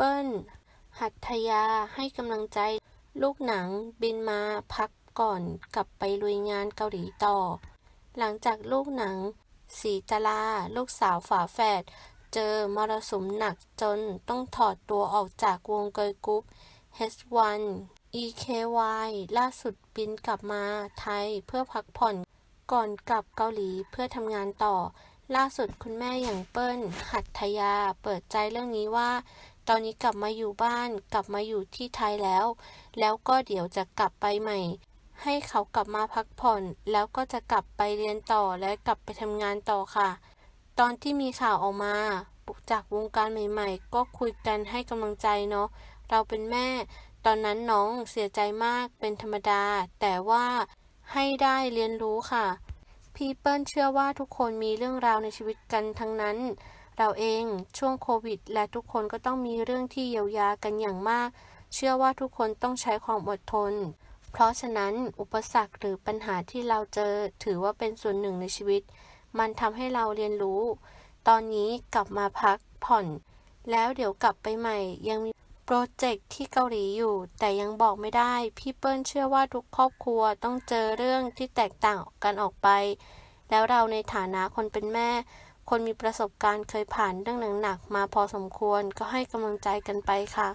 เปิ้ล หัตถยาให้กำลังใจ ลูกหนังบินมาพักก่อนกลับไปลุยงานเกาหลีต่อ หลังจากลูกหนังสีตลา ลูกสาวฝาแฝด เจอมรสุมหนักจนต้องถอดตัวออกจากวงเกิร์ลกรุ๊ป H1 EKY ล่าสุดบินกลับมาไทยเพื่อพักผ่อนก่อนกลับเกาหลีเพื่อทำงานต่อ ล่าสุดคุณแม่อย่างเปิ้ลหัตถยาเปิดใจเรื่องนี้ว่า ตอนนี้กลับมาอยู่บ้าน กลับมาอยู่ที่ไทยแล้ว แล้วก็เดี๋ยวจะกลับไปใหม่ ให้เขากลับมาพักผ่อน แล้วก็จะกลับไปเรียนต่อและกลับไปทำงานต่อค่ะ ตอนที่มีข่าวออกมาจากวงการใหม่ ๆ ก็คุยกันให้กำลังใจเนาะ เราเป็นแม่ ตอนนั้นน้องเสียใจมากเป็นธรรมดา แต่ว่าให้ได้เรียนรู้ค่ะ พี่เปิ้ลเชื่อว่าทุกคนมีเรื่องราวในชีวิตกันทั้งนั้น เราเองช่วงโควิด และทุกคนก็ต้องมีเรื่องที่เยียวยากันอย่างมาก เชื่อว่าทุกคนต้องใช้ความอดทน เพราะฉะนั้นอุปสรรคหรือปัญหาที่เราเจอถือว่าเป็นส่วนหนึ่งในชีวิต มันทำให้เราเรียนรู้ ตอนนี้กลับมาพักผ่อน แล้วเดี๋ยวกลับไปใหม่ยังมีโปรเจกต์ที่เกาหลีอยู่ แต่ยังบอกไม่ได้ พี่เปิ้ลเชื่อว่าทุกครอบครัวต้องเจอเรื่องที่แตกต่างกันออกไป แล้วเราในฐานะคนเป็นแม่ คนมีประสบการณ์เคยผ่านเรื่องหนักๆมาพอสมควรก็ให้กำลังใจกันไปค่ะ